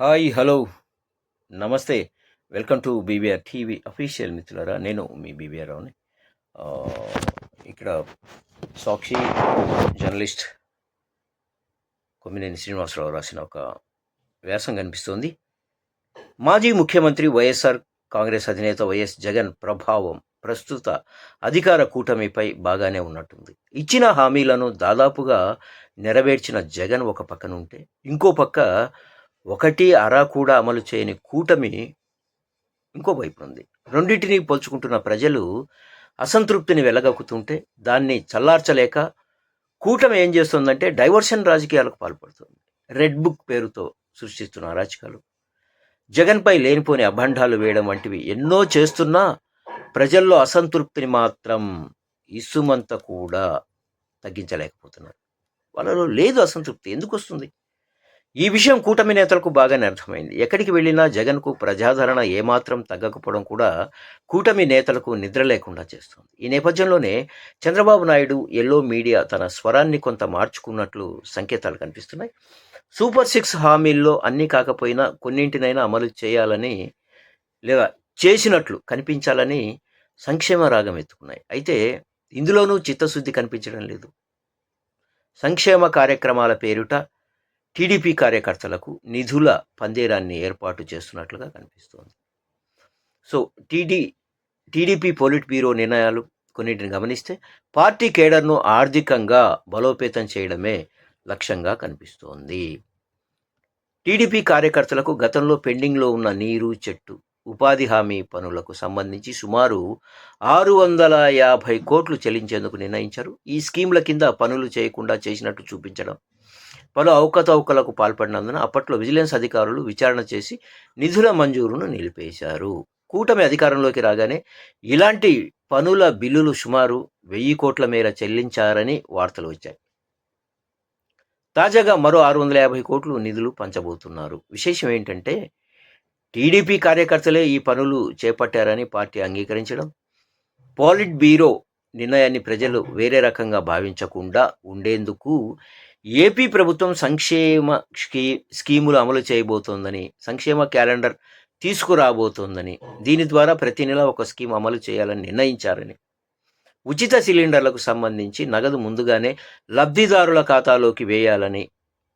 Hi hello. నమస్తే. Welcome to BBR TV official మిత్రులరా. నేను మీ బీబీఆర్ రావుని. ఇక్కడ సాక్షి జర్నలిస్ట్ కొమ్మినేని శ్రీనివాసరావు రాసిన ఒక వ్యాసం కనిపిస్తోంది. మాజీ ముఖ్యమంత్రి వైఎస్ఆర్ కాంగ్రెస్ అధినేత వైఎస్ జగన్ ప్రభావం ప్రస్తుత అధికార కూటమిపై బాగానే ఉన్నట్టుంది. ఇచ్చిన హామీలను దాదాపుగా నెరవేర్చిన జగన్ ఒక పక్కన ఉంటే ఇంకో పక్క ఒకటి అరా కూడా అమలు చేయని కూటమి ఇంకో వైపు ఉంది రెండింటినీ పోల్చుకుంటున్న ప్రజలు అసంతృప్తిని వెలగక్కుతుంటే దాన్ని చల్లార్చలేక కూటమి ఏం చేస్తుందంటే డైవర్షన్ రాజకీయాలకు పాల్పడుతుంది. రెడ్ బుక్ పేరుతో సృష్టిస్తున్న అరాచకాలు. జగన్పై లేనిపోని అభండాలు వేయడం వంటివి ఎన్నో చేస్తున్నా ప్రజల్లో అసంతృప్తిని మాత్రం ఇసుమంత కూడా తగ్గించలేకపోతున్నారు. వాళ్ళలో లేదు అసంతృప్తి. ఎందుకు వస్తుంది ఈ విషయం కూటమి నేతలకు బాగానే అర్థమైంది. ఎక్కడికి వెళ్ళినా జగన్కు ప్రజాదరణ ఏమాత్రం తగ్గకపోవడం కూడా కూటమి నేతలకు నిద్ర లేకుండా చేస్తుంది. ఈ నేపథ్యంలోనే చంద్రబాబు నాయుడు ఎల్లో మీడియా తన స్వరాన్ని కొంత మార్చుకున్నట్లు సంకేతాలు కనిపిస్తున్నాయి. సూపర్ సిక్స్ హామీల్లో అన్నీ కాకపోయినా కొన్నింటినైనా అమలు చేయాలని లేదా చేసినట్లు కనిపించాలని సంక్షేమ రాగం ఎత్తుకున్నాయి. అయితే ఇందులోనూ చిత్తశుద్ధి కనిపించడం లేదు. సంక్షేమ కార్యక్రమాల పేరిట టీడీపీ కార్యకర్తలకు నిధుల పందేరాన్ని ఏర్పాటు చేస్తున్నట్లుగా కనిపిస్తోంది. So TD TDP politburo నిర్ణయాలు కొన్నింటిని గమనిస్తే పార్టీ కేడర్ను ఆర్థికంగా బలోపేతం చేయడమే లక్ష్యంగా కనిపిస్తోంది. టీడీపీ కార్యకర్తలకు గతంలో పెండింగ్లో ఉన్న నీరు చెట్టు ఉపాధి హామీ పనులకు సంబంధించి సుమారు ఆరు వందల యాభై కోట్లు చెల్లించేందుకు నిర్ణయించారు. ఈ స్కీమ్ల కింద పనులు చేయకుండా చేసినట్టు చూపించడం పలు అవకతవకలకు పాల్పడినందున అప్పట్లో విజిలెన్స్ అధికారులు విచారణ చేసి నిధుల మంజూరును నిలిపేశారు. కూటమి అధికారంలోకి రాగానే ఇలాంటి పనుల బిల్లులు సుమారు వెయ్యి కోట్ల మేర చెల్లించారని వార్తలు వచ్చాయి. తాజాగా మరో ఆరు వందల యాభై కోట్లు నిధులు పంచబోతున్నారు. విశేషం ఏంటంటే టీడీపీ కార్యకర్తలే ఈ పనులు చేపట్టారని పార్టీ అంగీకరించడం పాలిట్ బ్యూరో నిర్ణయాన్ని ప్రజలు వేరే రకంగా భావించకుండా ఉండేందుకు ఏపీ ప్రభుత్వం సంక్షేమ స్కీ స్కీములు అమలు చేయబోతోందని సంక్షేమ క్యాలెండర్ తీసుకురాబోతోందని దీని ద్వారా ప్రతి నెల ఒక స్కీమ్ అమలు చేయాలని నిర్ణయించారని. ఉచిత సిలిండర్లకు సంబంధించి నగదు ముందుగానే లబ్ధిదారుల ఖాతాలోకి వేయాలని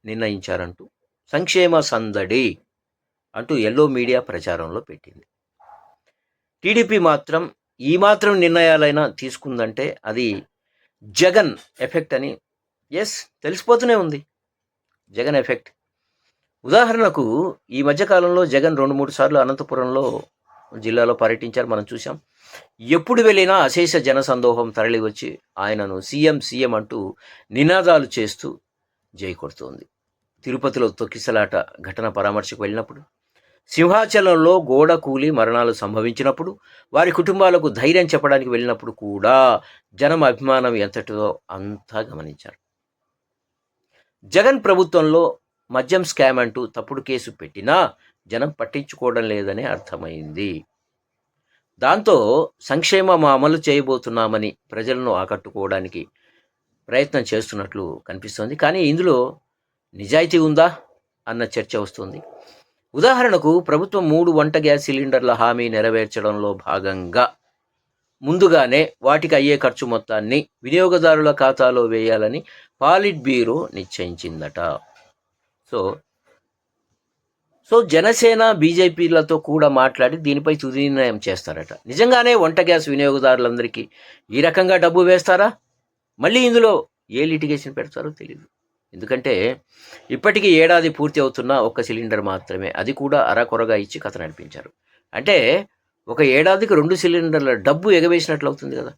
నిర్ణయించారంటూ సంక్షేమ సందడి అంటూ ఎల్లో మీడియా ప్రచారంలో పెట్టింది. టీడీపీ మాత్రం ఈ మాత్రం నిర్ణయాలైనా తీసుకుందంటే అది జగన్ ఎఫెక్ట్ అని ఎస్ తెలిసిపోతూనే ఉంది. జగన్ ఎఫెక్ట్. ఉదాహరణకు ఈ మధ్యకాలంలో జగన్ రెండు మూడు సార్లు అనంతపురంలో జిల్లాలో పర్యటించారు. మనం చూసాం ఎప్పుడు వెళ్ళినా అశేష జనసందోహం తరలి వచ్చి ఆయనను సీఎం సీఎం అంటూ నినాదాలు చేస్తూ జై కొడుతోంది. తిరుపతిలో తొక్కిసలాట ఘటన పరామర్శకు వెళ్ళినప్పుడు సింహాచలంలో గోడ కూలి మరణాలు సంభవించినప్పుడు వారి కుటుంబాలకు ధైర్యం చెప్పడానికి వెళ్ళినప్పుడు కూడా జనం అభిమానం ఎంతటిదో అంతా గమనించారు. జగన్ ప్రభుత్వంలో మద్యం స్కామ్ అంటూ తప్పుడు కేసు పెట్టినా జనం పట్టించుకోవడం లేదని అర్థమైంది. దాంతో సంక్షేమం అమలు చేయబోతున్నామని ప్రజలను ఆకట్టుకోవడానికి ప్రయత్నం చేస్తున్నట్లు కనిపిస్తోంది. కానీ ఇందులో నిజాయితీ ఉందా అన్న చర్చ వస్తుంది. ఉదాహరణకు ప్రభుత్వం మూడు వంట గ్యాస్ సిలిండర్ల హామీ నెరవేర్చడంలో భాగంగా ముందుగానే వాటికి అయ్యే ఖర్చు మొత్తాన్ని వినియోగదారుల ఖాతాలో వేయాలని పాలిట్ బ్యూరో నిశ్చయించిందట. సో సో జనసేన బీజేపీలతో కూడా మాట్లాడి దీనిపై తుది నిర్ణయం చేస్తారట. నిజంగానే వంట గ్యాస్ వినియోగదారులందరికీ ఈ రకంగా డబ్బు వేస్తారా? మళ్ళీ ఇందులో ఏ లిటిగేషన్ పెడతారో తెలియదు ఎందుకంటే ఇప్పటికీ ఏడాది పూర్తి అవుతున్న ఒక్క సిలిండర్ మాత్రమే అది కూడా అరకొరగా ఇచ్చి కథ నడిపించారు. అంటే ఒక ఏడాదికి రెండు సిలిండర్ల డబ్బు ఎగవేసినట్లు అవుతుంది కదా.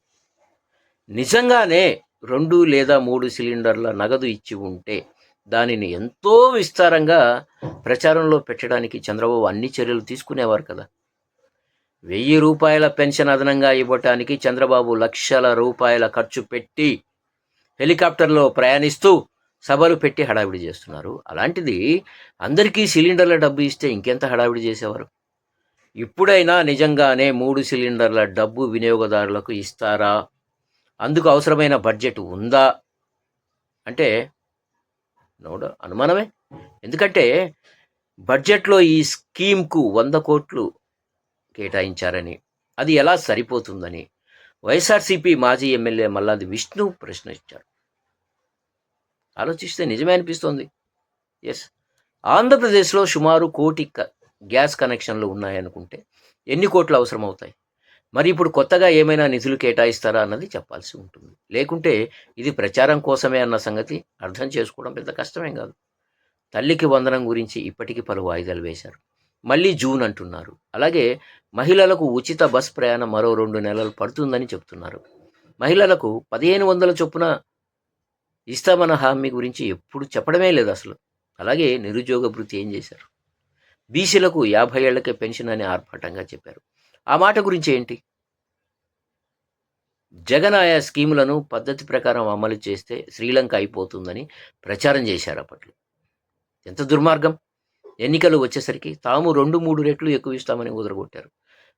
నిజంగానే రెండు లేదా మూడు సిలిండర్ల నగదు ఇచ్చి ఉంటే దానిని ఎంతో విస్తారంగా ప్రచారంలో పెట్టడానికి చంద్రబాబు అన్ని చర్యలు తీసుకునేవారు కదా. వెయ్యి రూపాయల పెన్షన్ అదనంగా ఇవ్వటానికి చంద్రబాబు లక్షల రూపాయల ఖర్చు పెట్టి హెలికాప్టర్లో ప్రయాణిస్తూ సభలు పెట్టి హడావిడి చేస్తున్నారు. అలాంటిది అందరికీ సిలిండర్ల డబ్బు ఇస్తే ఇంకెంత హడావిడి చేసేవారు? ఇప్పుడైనా నిజంగానే మూడు సిలిండర్ల డబ్బు వినియోగదారులకు ఇస్తారా? అందుకు అవసరమైన బడ్జెట్ ఉందా? అంటే నోడ అనుమానమే. ఎందుకంటే బడ్జెట్లో ఈ స్కీమ్కు వంద కోట్లు కేటాయించారని. అది ఎలా సరిపోతుందని? వైఎస్ఆర్సీపీ మాజీ ఎమ్మెల్యే మల్లాది విష్ణు ప్రశ్నించారు. ఆలోచిస్తే నిజమే అనిపిస్తోంది. ఎస్. ఆంధ్రప్రదేశ్లో సుమారు కోటి గ్యాస్ కనెక్షన్లు ఉన్నాయనుకుంటే ఎన్ని కోట్లు అవసరం అవుతాయి మరి ఇప్పుడు కొత్తగా ఏమైనా నిధులు కేటాయిస్తారా అన్నది చెప్పాల్సి ఉంటుంది. లేకుంటే ఇది ప్రచారం కోసమే అన్న సంగతి అర్థం చేసుకోవడం పెద్ద కష్టమేం కాదు. తల్లికి వందనం గురించి ఇప్పటికీ పలు వాయిదాలు వేశారు. మళ్ళీ జూన్ అంటున్నారు. అలాగే మహిళలకు ఉచిత బస్ ప్రయాణం మరో రెండు నెలలు పడుతుందని చెప్తున్నారు. మహిళలకు పదిహేను వందల చొప్పున ఇస్తామన్న హామీ గురించి ఎప్పుడు చెప్పడమే లేదు అసలు. అలాగే నిరుద్యోగ భృతి ఏం చేశారు? బీసీలకు యాభై ఏళ్ళకే పెన్షన్ అని ఆర్భాటంగా చెప్పారు. ఆ మాట గురించి ఏంటి? జగన్ ఆయా స్కీములను పద్ధతి ప్రకారం అమలు చేస్తే శ్రీలంక అయిపోతుందని ప్రచారం చేశారు అప్పట్లో. ఎంత దుర్మార్గం! ఎన్నికలు వచ్చేసరికి తాము రెండు మూడు రెట్లు ఎక్కువ ఇస్తామని ఉదరగొట్టారు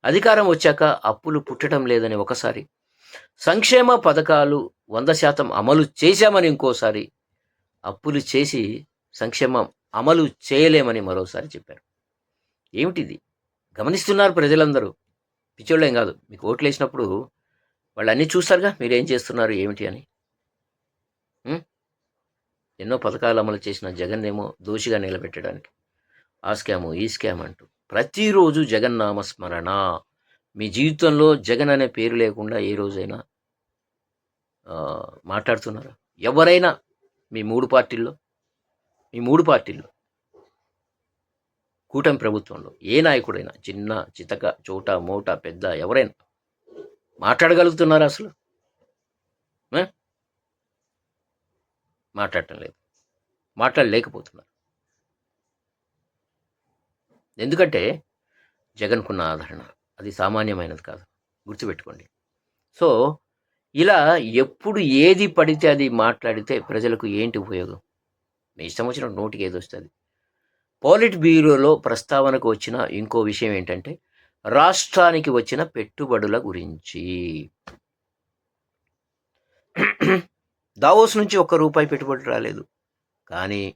అధికారం వచ్చాక అప్పులు పుట్టడం లేదని ఒకసారి సంక్షేమ పథకాలు వంద శాతం అమలు చేశామని ఇంకోసారి అప్పులు చేసి సంక్షేమం అమలు చేయలేమని మరోసారి చెప్పారు. ఏమిటిది? గమనిస్తున్నారు ప్రజలందరూ. పిచ్చోళ్ళేం కాదు. మీకు ఓట్లు వేసినప్పుడు వాళ్ళు అన్నీ చూస్తారుగా మీరు ఏం చేస్తున్నారు ఏమిటి అని. ఎన్నో పథకాలు అమలు చేసిన జగన్ ఏమో దోషిగా నిలబెట్టడానికి. ఆ స్కాము ఈ స్కామ్ అంటూ. ప్రతిరోజు జగన్ నామస్మరణ మీ జీవితంలో జగన్ అనే పేరు లేకుండా ఏ రోజైనా మాట్లాడుతున్నారా? ఎవరైనా మీ మూడు పార్టీల్లో? మీ మూడు పార్టీల్లో? కూటమి ప్రభుత్వంలో ఏ నాయకుడైనా చిన్న చితక చోట మోట పెద్ద ఎవరైనా మాట్లాడగలుగుతున్నారా అసలు? మాట్లాడటం లేదు. మాట్లాడలేకపోతున్నారు. ఎందుకంటే జగన్కున్న ఆదరణ అది సామాన్యమైనది కాదు. గుర్తుపెట్టుకోండి. సో ఇలా ఎప్పుడు ఏది పడితే అది మాట్లాడితే ప్రజలకు ఏంటి ఉపయోగం? మీ ఇష్టం వచ్చిన నోటికి ఏది వస్తుంది? పాలిట్ బ్యూరోలో ప్రస్తావనకు వచ్చిన ఇంకో విషయం ఏంటంటే రాష్ట్రానికి వచ్చిన పెట్టుబడుల గురించి. దావోస్ నుంచి ఒక్క రూపాయి పెట్టుబడి రాలేదు. కానీ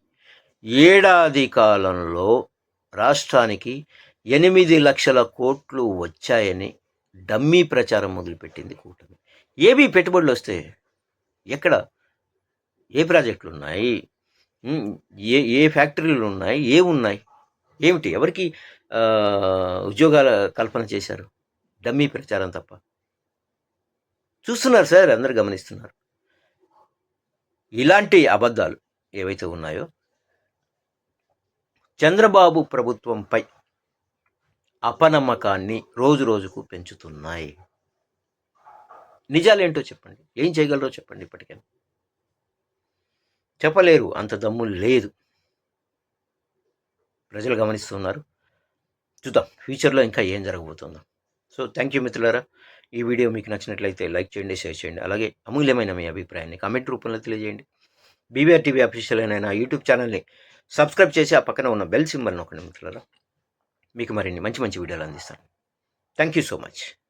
ఏడాది కాలంలో రాష్ట్రానికి ఎనిమిది లక్షల కోట్లు వచ్చాయని డమ్మీ ప్రచారం మొదలుపెట్టింది కూటమి. ఏవి పెట్టుబడులు వస్తే ఎక్కడ? ఏ ప్రాజెక్టులు ఉన్నాయి ఏ ఏ ఫ్యాక్టరీలు ఉన్నాయి? ఏ ఉన్నాయి? ఏమిటి? ఎవరికి ఉద్యోగాల కల్పన చేశారు? డమ్మీ ప్రచారం తప్ప. చూస్తున్నారు సార్ అందరు గమనిస్తున్నారు. ఇలాంటి అబద్ధాలు ఏవైతే ఉన్నాయో చంద్రబాబు ప్రభుత్వంపై అపనమ్మకాన్ని రోజు రోజుకు పెంచుతున్నాయి. నిజాలేంటో చెప్పండి? ఏం చేయగలరో చెప్పండి ఇప్పటికైనా చెప్పలేరు. అంత దమ్ము లేదు. ప్రజలు గమనిస్తున్నారు. చూద్దాం. ఫ్యూచర్లో ఇంకా ఏం జరగబోతుందో. సో థ్యాంక్ యూ మిత్రులారా. ఈ వీడియో మీకు నచ్చినట్లయితే లైక్ చేయండి షేర్ చేయండి. అలాగే అమూల్యమైన మీ అభిప్రాయాన్ని కామెంట్ రూపంలో తెలియజేయండి. బీవీఆర్ టీవీ అఫీషియల్ అయిన నా యూట్యూబ్ ఛానల్ని సబ్స్క్రైబ్ చేసి ఆ పక్కన ఉన్న బెల్ సింబల్ ఒకటి మిత్రులారా. మీకు మరిన్ని మంచి మంచి వీడియోలు అందిస్తాను. Thank you so much.